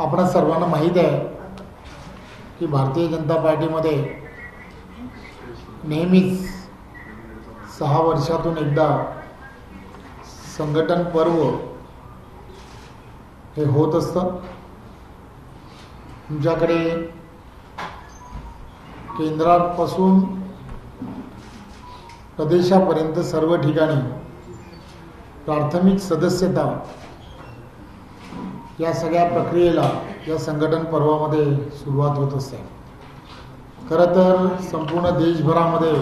आपणा सर्वांना माहीत आहे की भारतीय जनता पार्टीमध्ये नेहमीच सहा वर्षातून एकदा संघटन पर्व हे होत असतं. तुमच्याकडे केंद्रापासून प्रदेशापर्यंत सर्व ठिकाणी प्राथमिक सदस्यता या सगळ्या प्रक्रियेला या संघटन पर्वामध्ये सुरुवात होत असते. खरं तर संपूर्ण देशभरामध्ये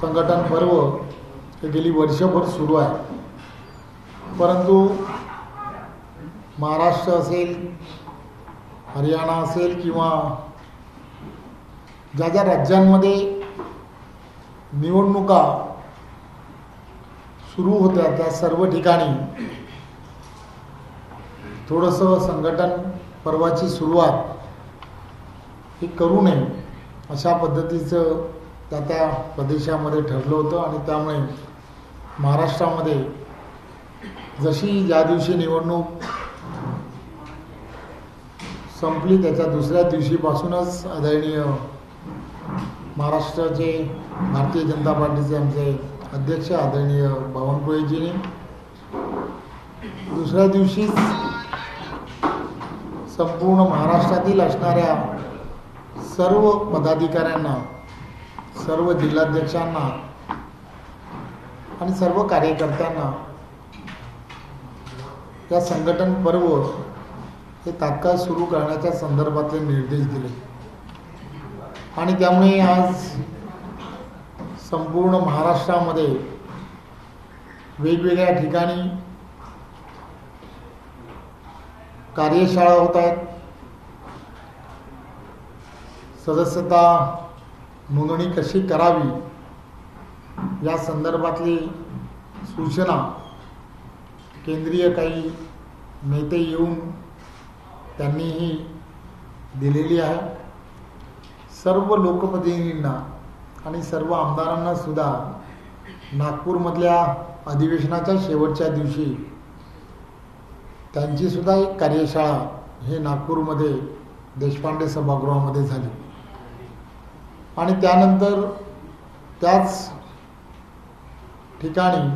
संघटन पर्व हे गेली वर्षभर सुरू आहे. परंतु महाराष्ट्र असेल हरियाणा असेल किंवा ज्या ज्या राज्यांमध्ये निवडणुका सुरू होत्या त्या सर्व ठिकाणी थोडंसं संघटन पर्वाची सुरुवात ही करू नये अशा पद्धतीचं त्या त्या प्रदेशामध्ये ठरलं होतं आणि त्यामुळे महाराष्ट्रामध्ये जशी ज्या दिवशी निवडणूक संपली त्याच्या दुसऱ्या दिवशीपासूनच आदरणीय महाराष्ट्राचे भारतीय जनता पार्टीचे आमचे अध्यक्ष आदरणीय बावनकुळेजीने दुसऱ्या दिवशीच संपूर्ण महाराष्ट्रातील असणाऱ्या सर्व पदाधिकाऱ्यांना सर्व जिल्हाध्यक्षांना आणि सर्व कार्यकर्त्यांना या संघटन पर्व हे तात्काळ सुरू करण्याच्या संदर्भातले निर्देश दिले. आणि त्यामुळे आज संपूर्ण महाराष्ट्रामध्ये वेगवेगळ्या ठिकाणी कार्यशाळा होत आहेत. सदस्यता नोंदणी कशी करावी? या संदर्भातली सूचना केंद्रीय काही नेते येऊन त्यांनीही दिलेली आहे. सर्व लोकप्रतिनिधींना आणि सर्व आमदारांना सुद्धा नागपूरमधल्या अधिवेशनाच्या शेवटच्या दिवशी त्यांची सुद्धा एक कार्यशाळा हे नागपूरमध्ये देशपांडे सभागृहामध्ये झाली. आणि त्यानंतर त्याच ठिकाणी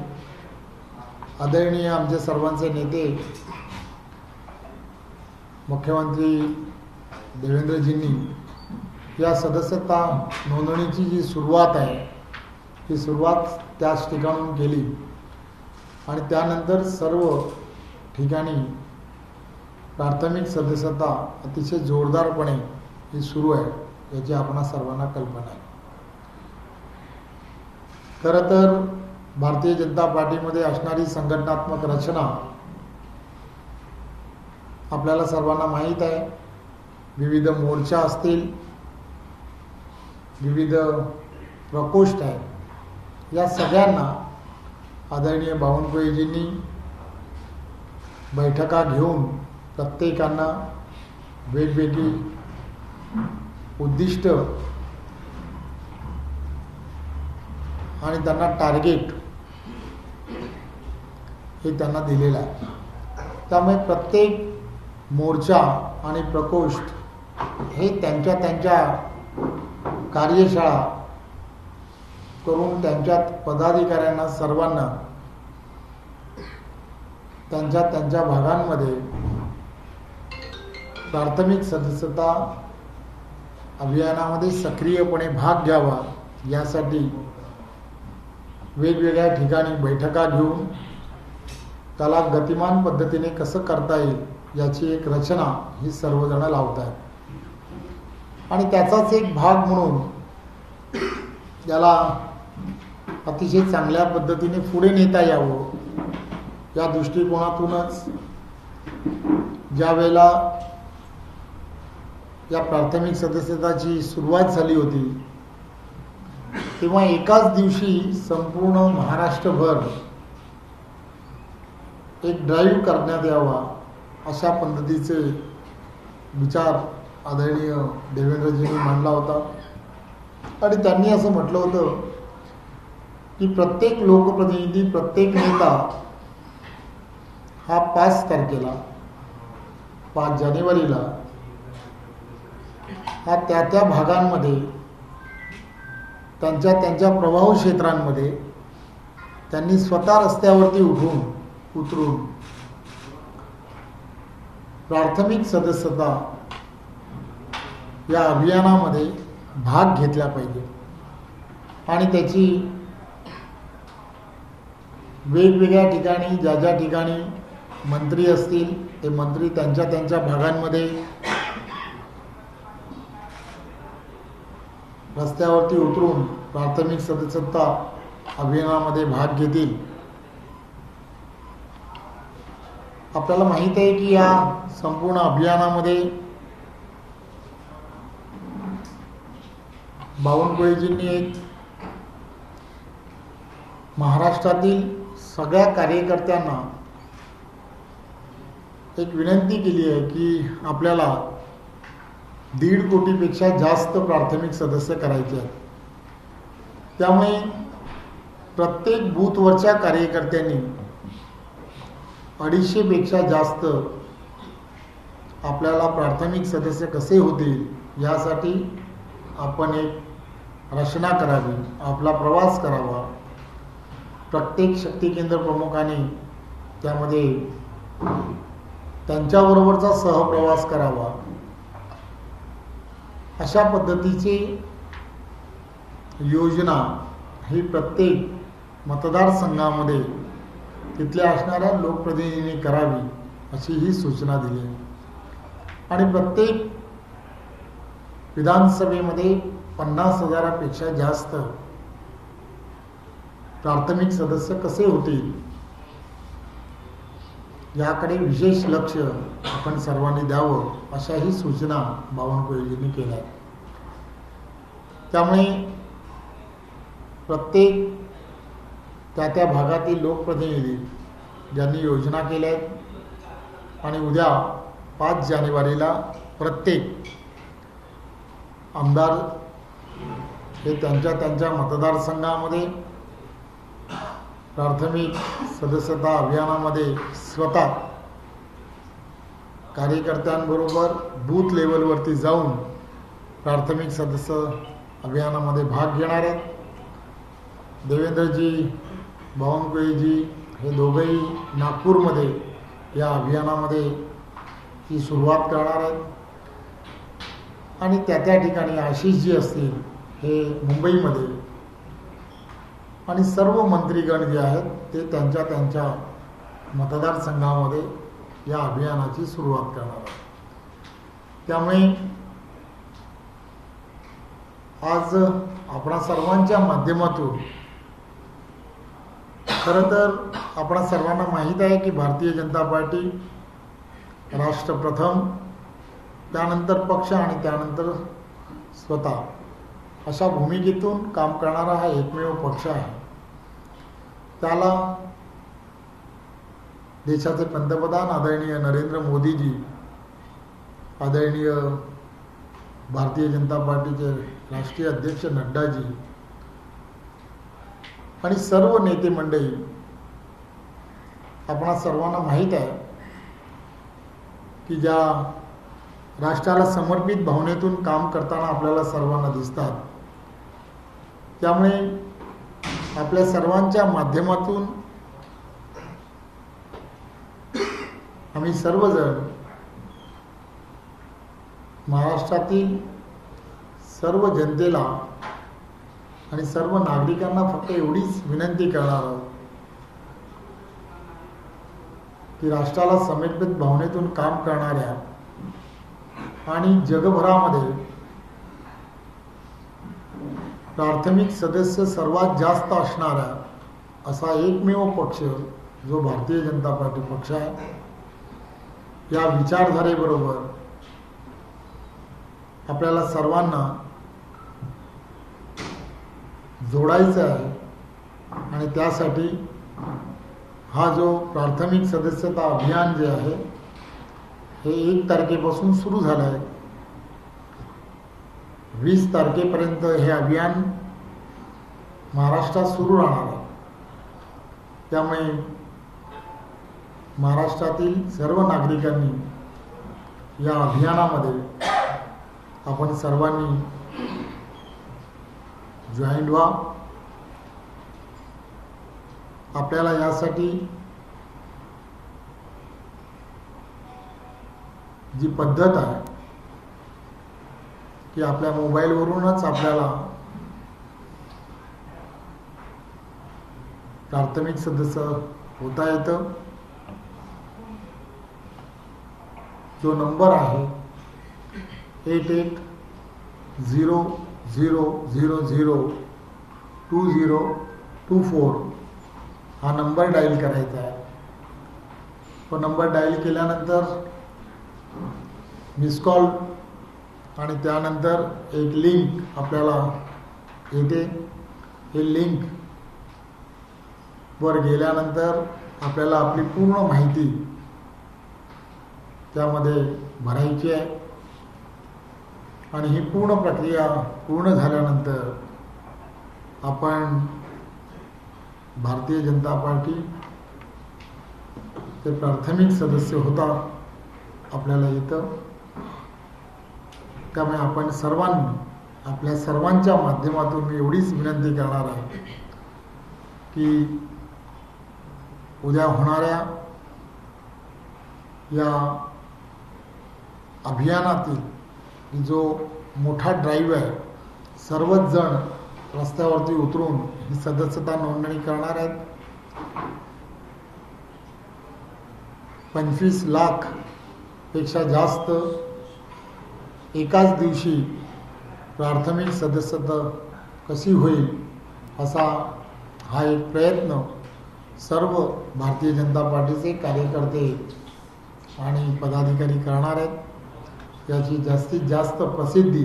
आदरणीय आमचे सर्वांचे नेते मुख्यमंत्री देवेंद्रजींनी या सदस्यता नोंदणीची जी सुरुवात आहे ही सुरुवात त्याच ठिकाणून केली. आणि त्यानंतर सर्व ठिकाणी प्राथमिक सदस्यता अतिशय जोरदारपणे ही सुरू आहे याची आपणा सर्वांना कल्पना आहे. खरं तर भारतीय जनता पार्टीमध्ये असणारी संघटनात्मक रचना आपल्याला सर्वांना माहीत आहे. विविध मोर्चा असतील विविध प्रकोष्ठ आहेत. या सगळ्यांना आदरणीय बावनकुळेजींनी बैठका घेऊन प्रत्येकांना वेगवेगळी उद्दिष्ट आणि त्यांना टार्गेट हे त्यांना दिलेलं आहे. त्यामुळे प्रत्येक मोर्चा आणि प्रकोष्ठ हे त्यांच्या त्यांच्या कार्यशाळा करून त्यांच्या पदाधिकाऱ्यांना सर्वांना त्यांच्या त्यांच्या भागांमध्ये प्राथमिक सदस्यता अभियानामध्ये सक्रियपणे भाग घ्यावा यासाठी वेगवेगळ्या ठिकाणी बैठका घेऊन त्याला गतिमान पद्धतीने कसं करता येईल याची एक रचना ही सर्वजण लावत आहेत आणि त्याचाच एक भाग म्हणून याला अतिशय चांगल्या पद्धतीने पुढे नेता यावं या दृष्टिकोनातूनच ज्या वेळेला या प्राथमिक सदस्यताची सुरुवात झाली होती तेव्हा एकाच दिवशी संपूर्ण महाराष्ट्रभर एक ड्राईव्ह करण्यात यावा अशा पद्धतीचे विचार आदरणीय देवेंद्रजींनी मांडला होता. आणि त्यांनी असं म्हटलं होतं की प्रत्येक लोकप्रतिनिधी प्रत्येक नेता हा पाच तारखेला पाच जानेवारीला हा त्या त्या भागांमध्ये त्यांच्या त्यांच्या प्रभाव क्षेत्रांमध्ये त्यांनी स्वतः रस्त्यावरती उठून उतरून प्राथमिक सदस्यता या अभियानामध्ये भाग घेतला पाहिजे. आणि त्याची वेगवेगळ्या ठिकाणी ज्या ज्या ठिकाणी मंत्री असतील ते मंत्री त्यांच्या त्यांच्या भागांमध्ये रस्त्यावरती उतरून प्राथमिक सदस्यता अभियानामध्ये भाग घेतील. आपल्याला माहीत आहे की या संपूर्ण अभियानामध्ये बावनकुळेजींनी एक महाराष्ट्रातील सगळ्या कार्यकर्त्यांना एक विनंती केली आहे की आपल्याला दीड कोटीपेक्षा जास्त प्राथमिक सदस्य करायचे आहेत. त्यामुळे प्रत्येक बूथवरच्या कार्यकर्त्यांनी अडीचशेपेक्षा जास्त आपल्याला प्राथमिक सदस्य कसे होतील यासाठी आपण एक रचना करावी आपला प्रवास करावा. प्रत्येक शक्ती केंद्र प्रमुखाने त्यामध्ये त्यांच्याबरोबरचा सहप्रवास करावा. अशा पद्धतीची योजना ही प्रत्येक मतदारसंघामध्ये तिथल्या असणाऱ्या लोकप्रतिनिधींनी करावी अशी ही सूचना दिली. आहे आणि प्रत्येक विधानसभेमध्ये पन्नास हजारापेक्षा जास्त प्राथमिक सदस्य कसे होतील याकडे विशेष लक्ष आपण सर्वांनी द्यावं अशाही सूचना बावनकुळेजींनी केल्या त्यामुळे प्रत्येक त्या त्या भागातील लोकप्रतिनिधी ज्यांनी योजना केल्या आहेत आणि उद्या पाच जानेवारीला प्रत्येक आमदार हे त्यांच्या त्यांच्या मतदारसंघामध्ये प्राथमिक सदस्यता अभियानामध्ये स्वतः कार्यकर्त्यांबरोबर बूथ लेवलवरती जाऊन प्राथमिक सदस्य अभियानामध्ये भाग घेणार आहेत. देवेंद्रजी बावनकुळेजी हे दोघंही नागपूरमध्ये या अभियानामध्ये ती सुरुवात करणार आहेत. आणि त्या त्या ठिकाणी आशिषजी असतील हे मुंबईमध्ये आणि सर्व मंत्रीगण जे आहेत ते त्यांच्या त्यांच्या मतदारसंघामध्ये या अभियानाची सुरुवात करणार आहे त्यामुळे आज आपणा सर्वांच्या माध्यमातून खरं तर आपणा सर्वांना माहीत आहे की भारतीय जनता पार्टी राष्ट्र प्रथम त्यानंतर पक्ष आणि त्यानंतर स्वतः. अशा भूमिकेतून काम करणारा हा एकमेव पक्ष आहे. त्याला देशाचे पंतप्रधान आदरणीय नरेंद्र मोदीजी आदरणीय भारतीय जनता पार्टीचे राष्ट्रीय अध्यक्ष नड्डाजी आणि सर्व नेते मंडळी आपणा सर्वांना माहीत आहे की ज्या राष्ट्राला समर्पित भावनेतून काम करताना आपल्याला सर्वांना दिसतात. त्यामुळे आपल्या सर्वांच्या माध्यमातून आम्ही सर्वजण महाराष्ट्रातील सर्व जनतेला आणि सर्व नागरिकांना फक्त एवढीच विनंती करणार आहोत की राष्ट्राला समर्पित भावनेतून काम करणाऱ्या आणि जगभरामध्ये प्राथमिक सदस्य सर्वात जास्त असणारा असा एकमेव पक्ष जो भारतीय जनता पार्टी पक्ष आहे या विचारधारेबरोबर आपल्याला सर्वांना जोडायचं आहे. आणि त्यासाठी हा जो प्राथमिक सदस्यता अभियान जे आहे हे एक तारखेपासून सुरू झालं आहे. वीस तारखेपर्यंत हे अभियान महाराष्ट्रात सुरू राहणार आहे. त्यामुळे महाराष्ट्रातील सर्व नागरिकांनी या अभियानामध्ये आपण सर्वांनी जॉईंट व्हा. आपल्याला यासाठी जी पद्धत आहे की आपल्या मोबाईलवरूनच आपल्याला प्राथमिक सदस्य होता येतं. जो नंबर आहे eight eight zero zero zero zero two zero two four हा नंबर डायल करायचा आहे. तो नंबर डायल केल्यानंतर मिस कॉल आणि त्यानंतर एक लिंक आपल्याला येते. हे लिंक वर गेल्यानंतर आपल्याला आपली पूर्ण माहिती त्यामध्ये भरायची आहे. आणि ही पूर्ण प्रक्रिया पूर्ण झाल्यानंतर आपण भारतीय जनता पार्टी ते प्राथमिक सदस्य होता आपल्याला येतं त्यामुळे आपण सर्वांनी आपल्या सर्वांच्या माध्यमातून मी एवढीच विनंती करणार आहे की उद्या होणाऱ्या या अभियानातील जो मोठा ड्राईव्ह आहे सर्वच जण रस्त्यावरती उतरून ही सदस्यता नोंदणी करणार आहेत. पंचवीस लाखपेक्षा जास्त एकाच दिवशी प्राथमिक सदस्यता कशी होईल असा हा एक प्रयत्न सर्व भारतीय जनता पार्टीचे कार्यकर्ते आणि पदाधिकारी करणार आहेत. याची जास्तीत जास्त प्रसिद्धी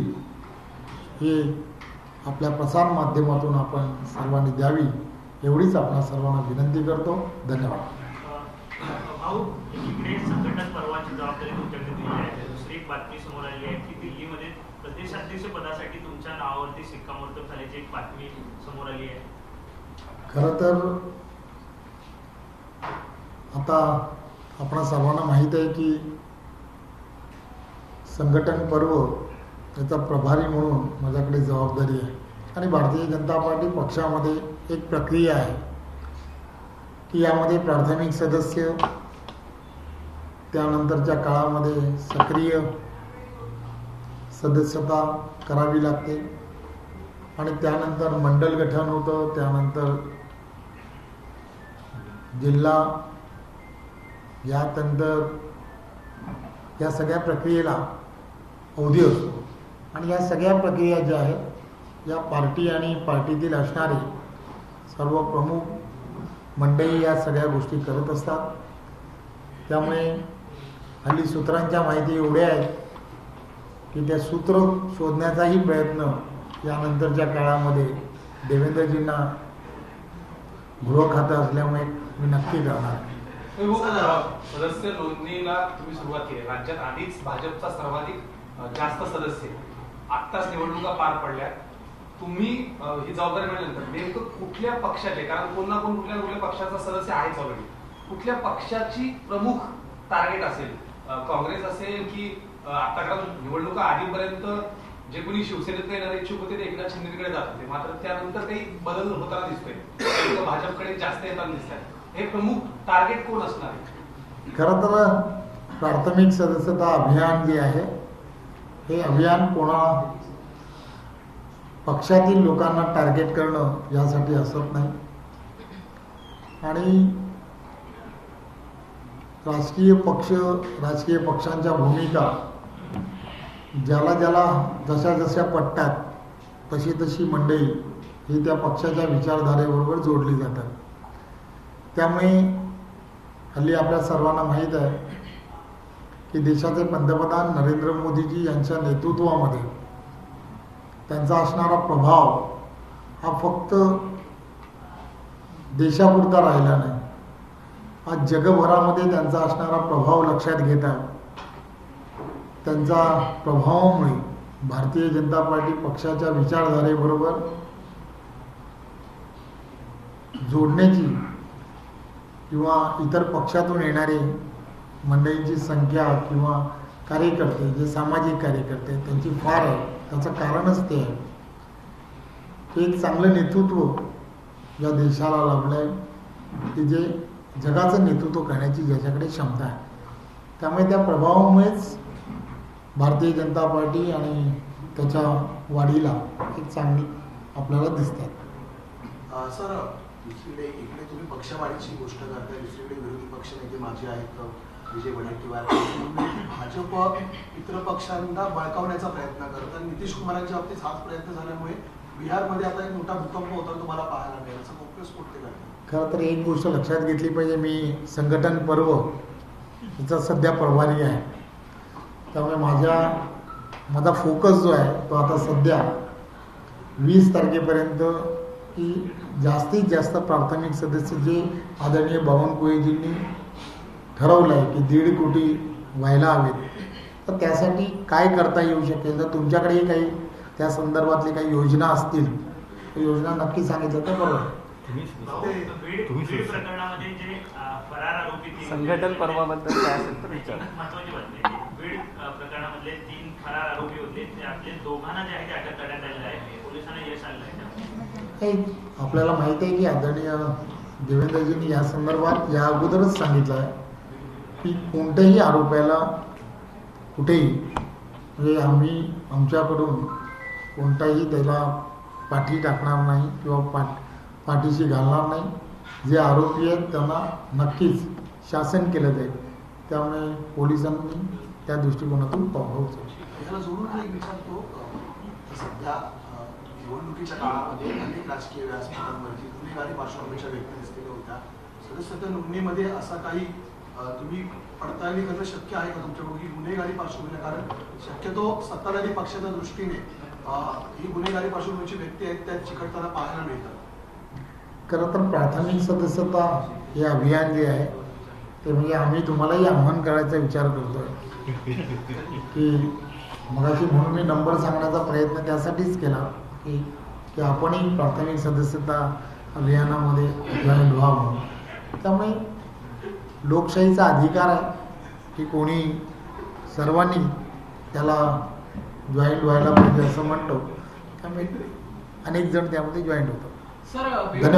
हे आपल्या प्रसार माध्यमातून आपण सर्वांनी द्यावी एवढीच आपल्या सर्वांना विनंती करतो. धन्यवाद. एक बातमी समोर आली आहे की दिल्लीमध्ये प्रदेशाध्यक्ष पदासाठी तुमच्या नावावरती शिक्कामोर्तब झाल्याची एक बातमी समोर आली आहे. खर तर आता आपण सर्वांना माहीत आहे की संघटन पर्व याचा प्रभारी म्हणून माझ्याकडे जबाबदारी आहे. आणि भारतीय जनता पार्टी पक्षामध्ये एक प्रक्रिया आहे की यामध्ये प्राथमिक सदस्य त्यानंतरच्या काळामध्ये सक्रिय सदस्यता करावी लागते. आणि त्यानंतर मंडल गठन होतं त्यानंतर जिल्हा यानंतर या सगळ्या प्रक्रियेला अवधी असतो. आणि या सगळ्या प्रक्रिया ज्या आहेत या पार्टी आणि पार्टीतील असणारे सर्व प्रमुख मंडळी या सगळ्या गोष्टी करत असतात. त्यामुळे हल्ली सूत्रांच्या माहिती एवढ्या आहेत की त्या सूत्र शोधण्याचाही प्रयत्न यानंतरच्या काळामध्ये देवेंद्रजींना गृह खातं असल्यामुळे मी नक्की करणार सदस्य नोंदणीला तुम्ही सुरुवात केली. राज्यात आधीच भाजपचा सर्वाधिक जास्त सदस्य आत्ताच निवडणुका पार पडल्या. तुम्ही ही जबाबदारी मिळाल्यानंतर नेमकं कुठल्या पक्षाचे कारण कोण ना कोण कुठल्या कुठल्या पक्षाचा सदस्य आहेच ऑलरेडी कुठल्या पक्षाची प्रमुख टार्गेट असेल? काँग्रेस असेल की आता कारण निवडणुका आधीपर्यंत जे कोणी शिवसेनेत येणारे इच्छुक होते ते एकनाथ शिंदेकडे जात होते. मात्र त्यानंतर काही बदल होताना दिसतोय. भाजपकडे जास्त येताना दिसत हे प्रमुख टार्गेट कोण असणार आहे? खर तर प्राथमिक सदस्यता अभियान जे आहे हे अभियान कोणा पक्षातील लोकांना टार्गेट करणं यासाठी असत नाही. आणि राजकीय पक्ष राजकीय पक्षांच्या भूमिका ज्याला ज्याला जशा जशा पटतात तशी तशी मंडळी ही त्या पक्षाच्या विचारधारेबरोबर जोडली जातात. त्यामुळे हल्ली आपल्या सर्वांना माहीत आहे की देशाचे पंतप्रधान नरेंद्र मोदीजी यांच्या नेतृत्वामध्ये त्यांचा असणारा प्रभाव हा फक्त देशापुरता राहिला नाही. आज जगभरामध्ये त्यांचा असणारा प्रभाव लक्षात घेता त्यांचा प्रभावामुळे भारतीय जनता पार्टी पक्षाच्या विचारधारेबरोबर जोडण्याची किंवा इतर पक्षातून येणारे मंडळींची संख्या किंवा कार्यकर्ते जे सामाजिक कार्यकर्ते त्यांची फार आहे. त्याचं कारणच ते आहे. एक चांगलं नेतृत्व या देशाला लाभलं आहे की जे जगाचं नेतृत्व करण्याची ज्याच्याकडे क्षमता आहे. त्यामुळे त्या प्रभावामुळेच भारतीय जनता पार्टी आणि त्याच्या वाढीला एक चांगली आपल्याला दिसतात. सर दुसरीकडे इकडे तुम्ही पक्षवाढीची गोष्ट करताय दुसरीकडे विरोधी पक्ष नेते माझे आहेत विजय वडेट्टीवार भाजप इतर पक्षांना बळकावण्याचा प्रयत्न करत आणि नितीश कुमारांच्या बाबतीत हाच प्रयत्न झाल्यामुळे बिहारमध्ये आता एक मोठा भूकंप होता तुम्हाला पाहायला मिळेल. असं काँग्रेस कोणते करतात. खरं तर एक गोष्ट लक्षात घेतली पाहिजे मी संघटन पर्व याचा सध्या प्रभारी आहे. त्यामुळे माझ्या माझा फोकस जो आहे तो आता सध्या वीस तारखेपर्यंत की जास्तीत जास्त प्राथमिक सदस्य जे आदरणीय बावनकुळेजींनी ठरवलं आहे की दीड कोटी व्हायला हवेत तर त्यासाठी काय करता येऊ शकेल? तर तुमच्याकडेही काही त्या संदर्भातले काही योजना असतील योजना नक्की सांगितलं तर बरोबर. प्रकरणामध्ये जे अं, फरार आरोपी तीन- संघटन पर्वाबद्दल काय असेल तर विचार महत्वाची बातमी. बीड प्रकरणामधले तीन फरार आरोपी होते त्यातले दोघांना जे आहे ते अटक करण्यात आलेलं आहे पोलिसांना यश आलेलं आहे. हे आपल्याला माहिती आहे की आदरणीय देवेंद्रजींनी या संदर्भात या अगोदरच सांगितलं आहे की कोणत्याही आरोपाला कुठेही म्हणजे आम्ही आमच्याकडून कोणताही त्याला पाठी टाकणार नाही किंवा पाठ पाठीशी घालणार नाही. जे आरोपी आहेत त्यांना नक्कीच शासन केलं जाईल. त्यामुळे पोलिसांनी त्या दृष्टिकोनातून पाहावं याला जोडून एक विचारतो अ, सध्या निवडणुकीच्या काळामध्ये अनेक राजकीय व्यासपीठांवरती गुन्हेगारी पार्श्वभूमीच्या व्यक्ती दिसलेल्या होत्या. सदस्यत्व नोंदणीमध्ये असा काही तुम्ही पडताळणी करणं शक्य आहे का तुमच्याकडून? ही गुन्हेगारी पार्श्वभूमी कारण शक्यतो सत्ताधारी पक्षाच्या दृष्टीने ही गुन्हेगारी पार्श्वभूमीची व्यक्ती आहेत त्या चिकटताना पाहायला मिळतात. खरं तर प्राथमिक सदस्यता हे अभियान जे आहे. ते म्हणजे आम्ही तुम्हालाही आव्हान करायचा विचार करतोय. की मगाशी म्हणून मी नंबर सांगण्याचा प्रयत्न त्यासाठीच केला की की आपणही प्राथमिक सदस्यता अभियानामध्ये जॉईन व्हावं त्यामुळे लोकशाहीचा अधिकार आहे की कोणी सर्वांनी त्याला जॉईंट व्हायला पाहिजे असं म्हणतो. त्यामुळे अनेक जण त्यामध्ये जॉईंट होतात. हिंदी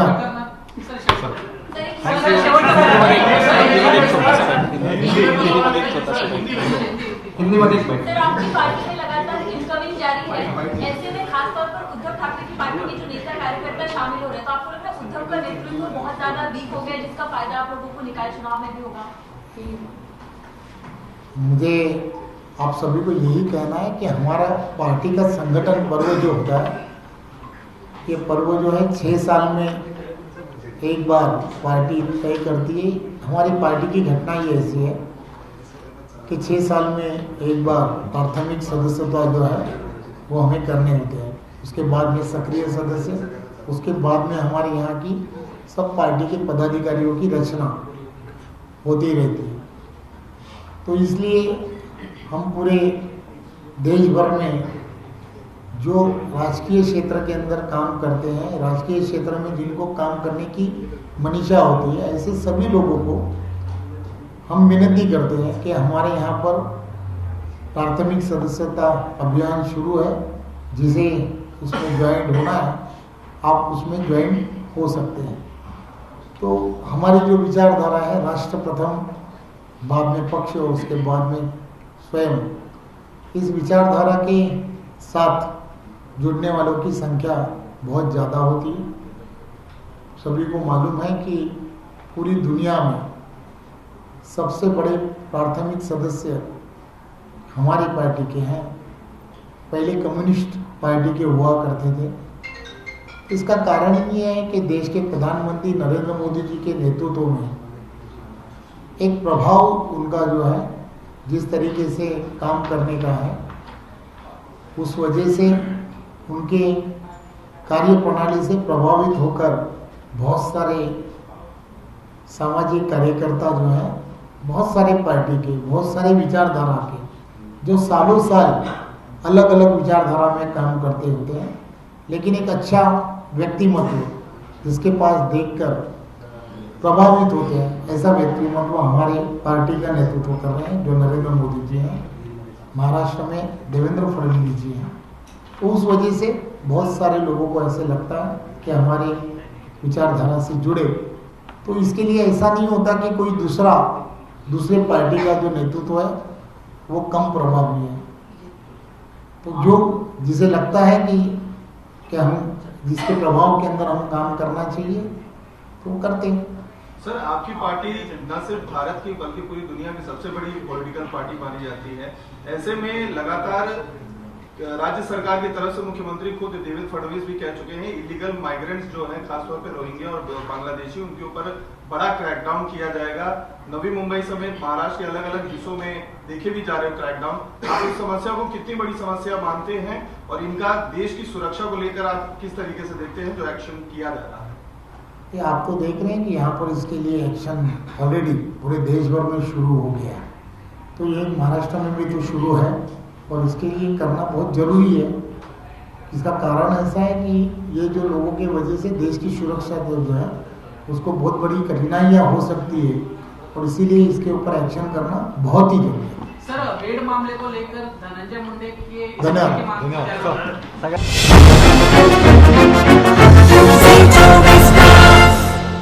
हिंदीमध्ये एक छोटासा हिंदीमध्ये सर आपकी पार्टी में लगातार इनकमिंग जारी है। ऐसे में खासतौर पर उद्धव ठाकरे की पार्टी के जो नेता कार्यकर्ता शामिल हो रहे हैं तो आपको लगता है उद्धव का नेतृत्व बहुत ज़्यादा वीक हो गया जिसका फ़ायदा आप लोगों को निकाय चुनाव में भी होगा? मुझे आप सभी को यही कहना है कि हमारा पार्टी का संगठन पर्व जो होता है ये पर्व जो है छः साल में एक बार पार्टी तय करती है। हमारी पार्टी की घटना ही ऐसी है कि छः साल में एक बार प्राथमिक सदस्यता जो है, वो हमें करने होते हैं। उसके बाद में सक्रिय सदस्य, उसके बाद में हमारे यहाँ की सब पार्टी के पदाधिकारियों की रचना होती रहती है। तो इसलिए हम पूरे देश भर में जो राजकीय क्षेत्र के अंदर काम करते हैं, राजकीय क्षेत्र में जिनको काम करने की मनीषा होती है, ऐसे सभी लोगों को हम विनती करते हैं कि हमारे यहाँ पर प्राथमिक सदस्यता अभियान शुरू है, जिसे उसमें ज्वाइंट होना है, आप उसमें ज्वाइंट हो सकते हैं। तो हमारी जो विचारधारा है, राष्ट्र प्रथम, बाद में पक्ष और उसके बाद में स्वयं, इस विचारधारा के साथ जुड़ने वालों की संख्या बहुत ज़्यादा होती है। सभी को मालूम है कि पूरी दुनिया में सबसे बड़े प्राथमिक सदस्य हमारी पार्टी के हैं। पहले कम्युनिस्ट पार्टी के हुआ करते थे। इसका कारण ये है कि देश के प्रधानमंत्री नरेंद्र मोदी जी के नेतृत्व में एक प्रभाव उनका जो है, जिस तरीके से काम करने का है, उस वजह से उनके कार्य प्रणाली से प्रभावित होकर बहुत सारे सामाजिक कार्यकर्ता जो हैं, बहुत सारे पार्टी के, बहुत सारे विचारधारा के, जो सालों साल अलग अलग विचारधारा में काम करते होते हैं, लेकिन एक अच्छा व्यक्ति व्यक्तिमत्व जिसके पास देखकर प्रभावित होते हैं, ऐसा व्यक्ति व्यक्तिमत्व हमारी पार्टी का नेतृत्व कर रहे हैं, जो नरेंद्र मोदी जी हैं, महाराष्ट्र में देवेंद्र फडणवीस जी हैं। उस वजह से बहुत सारे लोगों को ऐसे लगता है कि हमारे विचारधारा से जुड़े। तो इसके लिए ऐसा नहीं होता कि कोई दूसरा, दूसरे पार्टी का जो नेतृत्व है, वो कम प्रभावी है। तो जो जिसे लगता है कि कि हम, जिसके प्रभाव के अंदर हम काम करना चाहिए तो करते हैं। सर, आपकी पार्टी न सिर्फ़ भारत की, बल्कि पूरी दुनिया की सबसे बड़ी पॉलिटिकल पार्टी मानी जाती है। ऐसे में लगातार राज्य सरकार की तरफ़ से मुख्यमंत्री खुद देवेंद्र फडणवीस भी कह चुके हैं इलीगल माइग्रेंट्स जो हैं, खासतौर पे रोहिंग्या और बांग्लादेशी, उनके ऊपर बड़ा क्रैकडाउन किया जाएगा। नवी मुंबई समेत महाराष्ट्र के अलग अलग हिस्सों में देखे भी जा रहे हो क्रैकडाउन आप इस समस्या को कितनी बड़ी समस्या मानते हैं और इनका देश की सुरक्षा को लेकर आप किस तरीके से देखते हैं जो एक्शन किया जा रहा है? ये आप तो देख रहे हैं कि यहाँ पर इसके लिए एक्शन ऑलरेडी पूरे देश भर में शुरू हो गया है। तो ये महाराष्ट्र में भी तो शुरू है। और इसके लिए करना बहुत ज़रूरी है। इसका कारण ऐसा है कि ये जो लोगों के वजह से देश की सुरक्षा को जो है उसको बहुत बड़ी कठिनाइयाँ हो सकती है। और इसीलिए इसके ऊपर एक्शन करना बहुत ही ज़रूरी है। सर बेड मामले को लेकर धनंजय मुंडे के धन्यवाद,